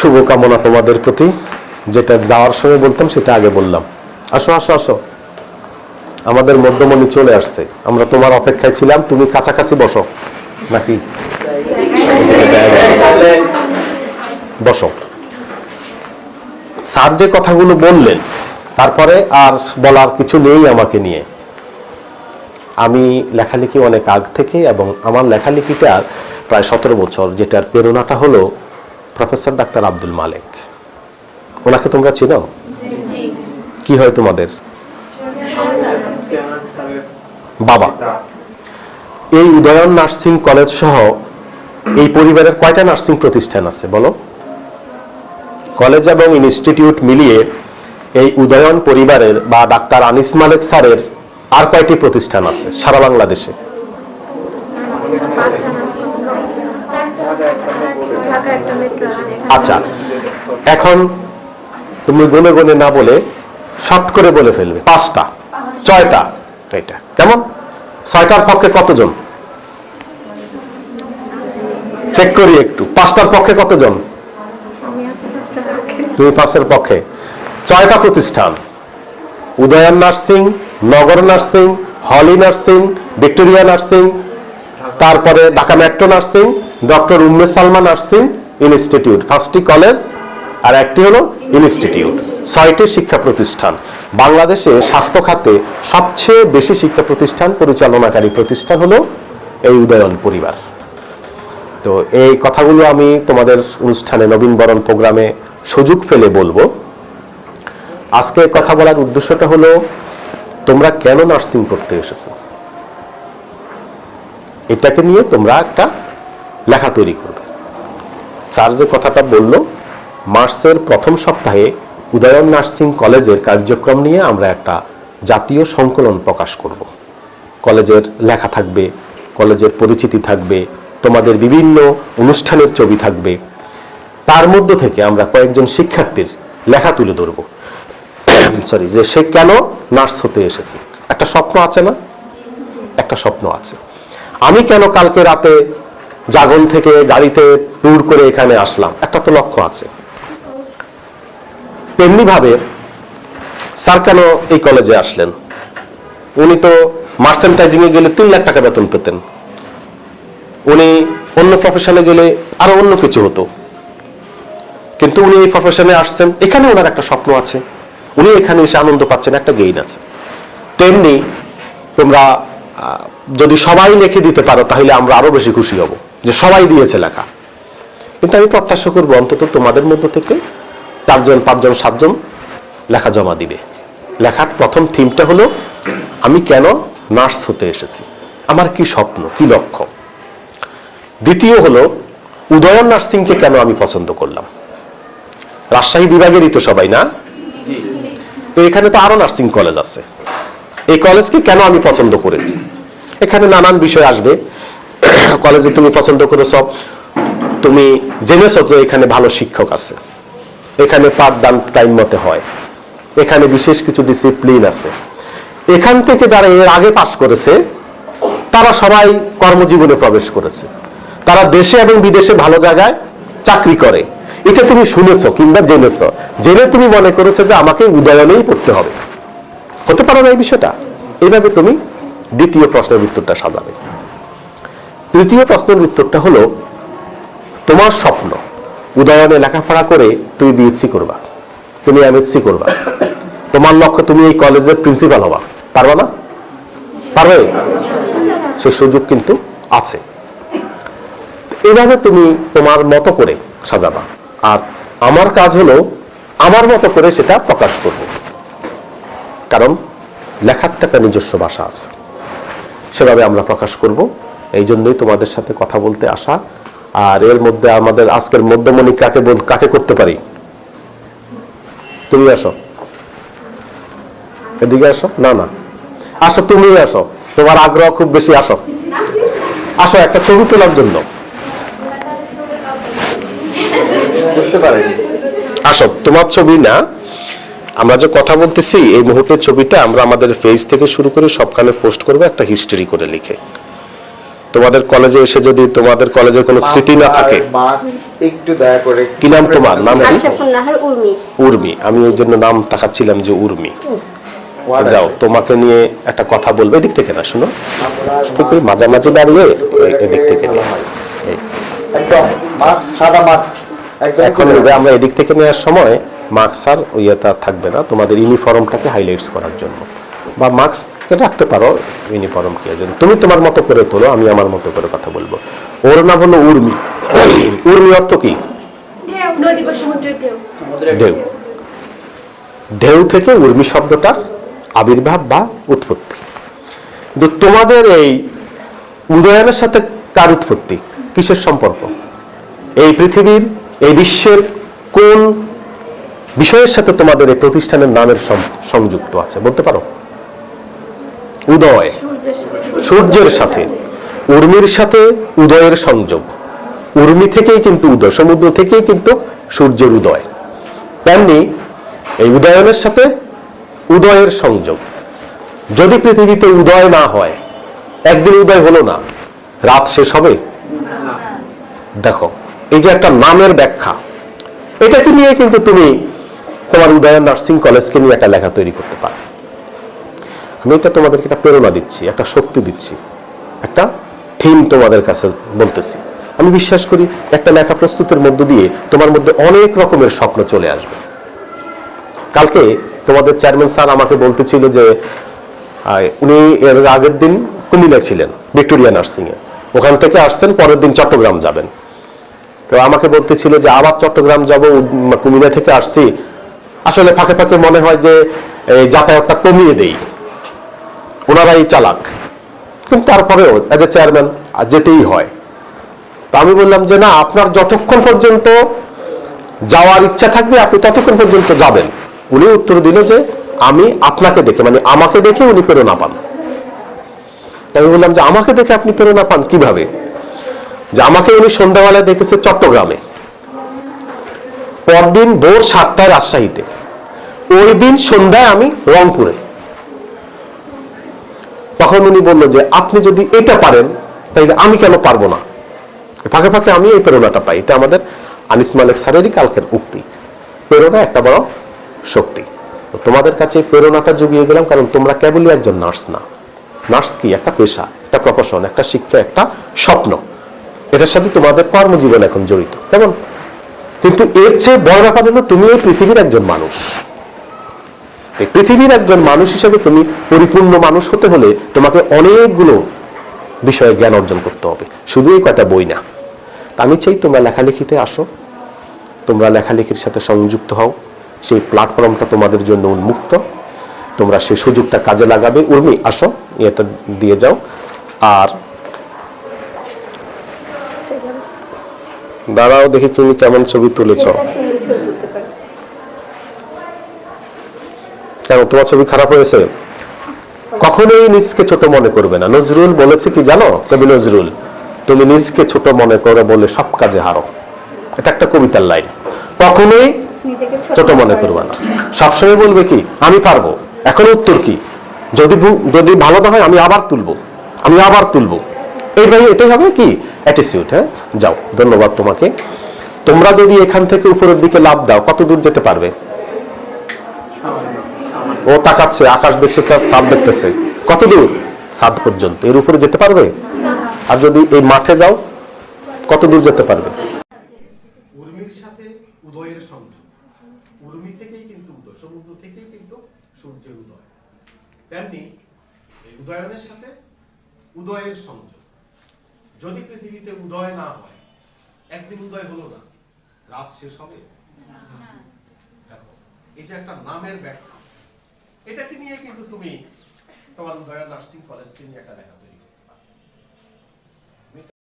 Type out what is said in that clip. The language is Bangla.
শুভকামনা তোমাদের প্রতি, যেটা যাওয়ার সময় বলতাম সেটা আগে বললাম। আসো আসো আসো। আমাদের মধ্যমণি চলে আসছে। আমরা তোমার অপেক্ষায় ছিলাম, তুমি কাছাকাছি বসো। নাকি? বসো। স্যার যে কথাগুলো বললেন, তারপরে আর বলার কিছু নেই আমাকে নিয়ে। আমি লেখালেখি অনেক আগ থেকে এবং আমার লেখালেখিটা প্রায় সতেরো বছর, যেটার প্রেরণাটা হলো প্রফেসর ডাক্তার আব্দুল মালেক। ওনাকে তোমরা চিনো? কি হয় তোমাদের? বাবা। এই উদয়ন নার্সিং কলেজ সহ এই পরিবারের কয়টা নার্সিং প্রতিষ্ঠান আছে, বলো? কলেজ এবং ইনস্টিটিউট মিলিয়ে এই উদয়ন পরিবারের বা ডাক্তার আনিস মালেক স্যারের আর কয়টি প্রতিষ্ঠান আছে সারা বাংলাদেশে ঢাকা একটা মেট্রো আছে আচ্ছা এখন তুমি গুনে গুনে না বলে শর্ট করে বলে ফেলবে। পাঁচটা, ছয়টা এটা কেমন? ছয়টার পক্ষে কতজন? চেক করি একটু। পাঁচটার পক্ষে কতজন? তুমি পাঁচের পক্ষে। ছয়টা প্রতিষ্ঠান। Udayan nursing, Nagar nursing, Holy nursing, Victoria nursing, তারপরে Dhaka metro nursing, doctor Umme Salma nursing institute. পাঁচটি কলেজ, আর একটি হলো ইনস্টিটিউট। ছয়টি শিক্ষা প্রতিষ্ঠান। বাংলাদেশে স্বাস্থ্য খাতে সবচেয়ে বেশি শিক্ষা প্রতিষ্ঠান, পরিচালনাকারী প্রতিষ্ঠান হলো এই উদয়ন পরিবার। তো এই কথাগুলো আমি তোমাদের অনুষ্ঠানে নবীনবরণ প্রোগ্রামে সুযোগ পেলে বলব। আজকে কথা বলার উদ্দেশ্যটা হলো, তোমরা কেন নার্সিং করতে এসেছ? এটাকে নিয়ে তোমরা একটা লেখা তৈরি করবে। যে কথাটা বলল, মার্চের প্রথম সপ্তাহে উদয়ন নার্সিং কলেজের কার্যক্রম নিয়ে আমরা একটা জাতীয় সংকলন প্রকাশ করব। কলেজের লেখা থাকবে, কলেজের পরিচিতি থাকবে, তোমাদের বিভিন্ন অনুষ্ঠানের ছবি থাকবে। তার মধ্য থেকে আমরা কয়েকজন শিক্ষার্থীর লেখা তুলে ধরব। সরি, যে সে কেন নার্স হতে এসেছে? একটা স্বপ্ন আছে না? একটা স্বপ্ন আছে। আমি কেন কালকে রাতে জাগন থেকে গাড়িতে ট্যুর করে এখানে আসলাম। একটা তো লক্ষ্য আছে। তেমনি ভাবে স্যার কেন এই কলেজে আসলেন? উনি তো মার্সেন্টাইজিং এ গেলে তিন লাখ টাকা বেতন পেতেন। উনি অন্য প্রফেশনে গেলে আরও অন্য কিছু হতো। কিন্তু উনি এই প্রফেশনে আসছেন, এখানে ওনার একটা স্বপ্ন আছে। উনি এখানে এসে আনন্দ পাচ্ছেন, একটা গেইন আছে। তেমনি তোমরা যদি সবাই লিখে দিতে পারো, তাহলে আমরা আরও বেশি খুশি হব। যে সবাই দিয়েছে লেখা। কিন্তু আমি প্রত্যাশা করব অন্তত তোমাদের মধ্য থেকে চারজন, পাঁচজন, সাতজন লেখা জমা দিবে। লেখার প্রথম থিমটা হলো, আমি কেন নার্স হতে এসেছি? আমার কি স্বপ্ন, কি লক্ষ্য? দ্বিতীয় হলো, উদয়ন নার্সিংকে কেন আমি পছন্দ করলাম? রাজশাহী বিভাগেরই তো সবাই না? এখানে তো আরও নার্সিং কলেজ আছে। এই কলেজকে কেন আমি পছন্দ করেছি? এখানে নানান বিষয় আসবে। কলেজে তুমি পছন্দ করেছ, তুমি জেনেছো যে এখানে ভালো শিক্ষক আছে। এখানে পাঠদান টাইম মতে হয়। এখানে বিশেষ কিছু ডিসিপ্লিন আছে। এখান থেকে যারা এর আগে পাশ করেছে, তারা সবাই কর্মজীবনে প্রবেশ করেছে। তারা দেশে এবং বিদেশে ভালো জায়গায় চাকরি করে। এটা তুমি শুনেছ কিংবা জেনেছ। জেনে তুমি মনে করেছ যে আমাকে উদয়নেই পড়তে হবে। হতে পারে না এই বিষয়টা? এইভাবে তুমি দ্বিতীয় প্রশ্নের উত্তরটা সাজাবে। তৃতীয় প্রশ্নের উত্তরটা হলো, তোমার স্বপ্ন। উদয়নে লেখাপড়া করে তুমি বিএসসি করবা, তুমি এমএসসি করবা। তোমার লক্ষ্য তুমি এই কলেজের প্রিন্সিপাল হবা। পারবা না? পারবে? সেই সুযোগ কিন্তু আছে। এভাবে তুমি তোমার মতো করে সাজাবা। আর আমার কাজ হলো আমার মতো করে সেটা প্রকাশ করব। কারণ লেখার একটা নিজস্ব ভাষা আছে। সেভাবে আমরা প্রকাশ করব। এই জন্যই তোমাদের সাথে কথা বলতে আসা। আর এর মধ্যে আমাদের আজকের মধ্যমণি কাকে বল, কাকে করতে পারি? তুমি আসো। এদিকে আসো। না না। আসো, তুমি আসো। তোমার আগ্রহ খুব বেশি, আসো। আসো, একটা ছবি তোলার জন্য। আসো, তোমার ছবি না। আমরা যে কথা বলতেছি, এই মুহূর্তের ছবিটা আমরা আমাদের ফেজ থেকে শুরু করে সবখানে পোস্ট করব, একটা হিস্টরি করে লিখে। তোমাদের কলেজে এসে যদি তোমাদের কলেজের কোনো স্মৃতি না থাকে একটু দয়া করে কি নাম তোমার? নাম কি? উর্মি। উর্মি। আমি এই জন্য নাম তাকাচ্ছিলাম যে উর্মি। যাও তোমাকে নিয়ে একটা কথা বলবে। এদিক থেকে না শুনো। মাঝামাঝি দাঁড়িয়ে এদিক থেকে নিয়ে একদম মার্কস সাদা মার্কস। এখন এবার আমরা এদিক থেকে নেওয়ার সময় মার্কস আর ইয়েটা থাকবে না। তোমাদের ইউনিফর্মটাকে হাইলাইটস করার জন্য। বা মাস্ক রাখতে পারো ইউনিফর্ম কি জন্য তুমি তোমার মতো করে তোলো আমি আমার মতো করে কথা বলব। ওর নাম হলো উর্মি। উর্মি অর্থ কি? ঢেউ। ঢেউ। থেকে উর্মি শব্দটার আবির্ভাব বা উৎপত্তি। কিন্তু তোমাদের এই উদয়নের সাথে কার উৎপত্তি? কিসের সম্পর্ক? এই পৃথিবীর এই বিশ্বের কোন বিষয়ের সাথে তোমাদের এই প্রতিষ্ঠানের নামের সংযুক্ত আছে? বলতে পারো? উদয়। সূর্যের সাথে। উর্মির সাথে উদয়ের সংযোগ। উর্মি থেকেই কিন্তু উদয়, সমুদ্র থেকেই কিন্তু সূর্যের উদয়। তেমনি এই উদয়নের সাথে উদয়ের সংযোগ। যদি পৃথিবীতে উদয় না হয়, একদিন উদয় হলো না, রাত শেষ হবে? দেখো, এই যে একটা নামের ব্যাখ্যা, এটাকে নিয়ে কিন্তু তুমি তোমার উদয়ন নার্সিং কলেজকে নিয়ে একটা লেখা তৈরি করতে পারো। আমি এটা তোমাদেরকে একটা প্রেরণা দিচ্ছি, একটা শক্তি দিচ্ছি, একটা থিম তোমাদের কাছে বলতেছি। আমি বিশ্বাস করি একটা লেখা প্রস্তুতের মধ্য দিয়ে তোমার মধ্যে অনেক রকমের স্বপ্ন চলে আসবে। কালকে তোমাদের চেয়ারম্যান স্যার আমাকে বলতেছিল যে উনি এর আগের দিন কুমিল্লা ছিলেন, ভিক্টোরিয়া নার্সিং এ। ওখান থেকে আসছেন, পরের দিন চট্টগ্রাম যাবেন। তো আমাকে বলতেছিল যে, আবার চট্টগ্রাম যাব কুমিল্লা থেকে আসছি। আসলে ফাঁকে ফাঁকে মনে হয় যে যাতায়াতটা কমিয়ে দেই। ওনারাই চালাক। কিন্তু তারপরেও এজ এ চেয়ারম্যান যেতেই হয়। তো আমি বললাম যে না, আপনার যতক্ষণ পর্যন্ত যাওয়ার ইচ্ছা থাকবে, আপনি ততক্ষণ পর্যন্ত যাবেন। উনি উত্তর দিল যে আমি আপনাকে দেখে মানে আমাকে দেখে উনি প্রেরণা পান। আমি বললাম যে আমাকে দেখে আপনি প্রেরণা পান কীভাবে? যে আমাকে উনি সন্ধ্যাবেলায় দেখেছে চট্টগ্রামে। পরদিন ভোর সাতটায় রাজশাহীতে। ওই দিন সন্ধ্যায় আমি রংপুরে। তখন উনি বলল যে, আপনি যদি এটা পারেন তাহলে আমি কেন পারব না? ফাঁকে ফাঁকে আমি এই প্রেরণাটা পাই। এটা আমাদের আনিস মালিক স্যারেরই কালকের উক্তি। প্রেরণা একটা বড় শক্তি। তোমাদের কাছে প্রেরণাটা জুগিয়ে গেলাম কারণ তোমরা কেবলই একজন নার্স না। নার্স কি? একটা পেশা, একটা প্রফেশন একটা শিক্ষা, একটা স্বপ্ন। এটার সাথে তোমাদের কর্মজীবন এখন জড়িত। কেমন? কিন্তু এর চেয়ে বড় ব্যাপার হলো, তুমি এই পৃথিবীর একজন মানুষ। পৃথিবীর একজন মানুষ হিসেবে তুমি পরিপূর্ণ মানুষ হতে হলে তোমাকে অনেকগুলো বিষয়ে জ্ঞান অর্জন করতে হবে। শুধু এই কয়টা বই না। আমি চাই তোমরা লেখালেখিতে আসো। তোমরা লেখালেখির সাথে সংযুক্ত হও। সেই প্ল্যাটফর্মটা তোমাদের জন্য উন্মুক্ত। তোমরা সেই সুযোগটা কাজে লাগাবে। উর্মি, আসো। এটা দিয়ে যাও। আর দাঁড়াও, দেখি তুমি কেমন ছবি তুলেছ। কেন? তোমার ছবি খারাপ হয়েছে? কখনোই নিজকে ছোট মনে করবে না। নজরুল বলেছে কি জানো? কবি নজরুল তুমি নিজকে ছোট মনে করো বলে সব কাজে হারো। এটা একটা কবিতার লাইন। কখনোই ছোট মনে করবে না। সবসময় বলবে কি আমি পারব। এখন উত্তর কি? যদি যদি ভালো না হয় আমি আবার তুলবো। আমি আবার তুলবো। এইভাবে এটাই হবে কি? অ্যাটিটিউড হ্যাঁ? যাও ধন্যবাদ তোমাকে। তোমরা যদি এখান থেকে উপরের দিকে লাভ দাও কত দূর যেতে পারবে? ও তাকাচ্ছে আকাশ দেখতেছে আর সাদ দেখতেছে। কত দূর? সাদ পর্যন্ত। এর উপরে যেতে পারবে? আর যদি এই মাঠে যাও কত দূর যেতে পারবে? উর্মির সাথে উদয়ের সংযোগ উর্মি থেকেই কিন্তু উদয় সমুদ্র থেকেই কিন্তু সূর্যের উদয়। তেমনি উদয়নের সাথে উদয়ের সংযোগ যদি পৃথিবীতে উদয় না হয় একদিন উদয় হলো না রাত শেষ হবে? দেখো এটা একটা নামের ব্যাখ্যা। এটাকে নিয়ে কিন্তু তুমি তোমার উদয় নার্সিং কলেজকে নিয়ে একটা তৈরি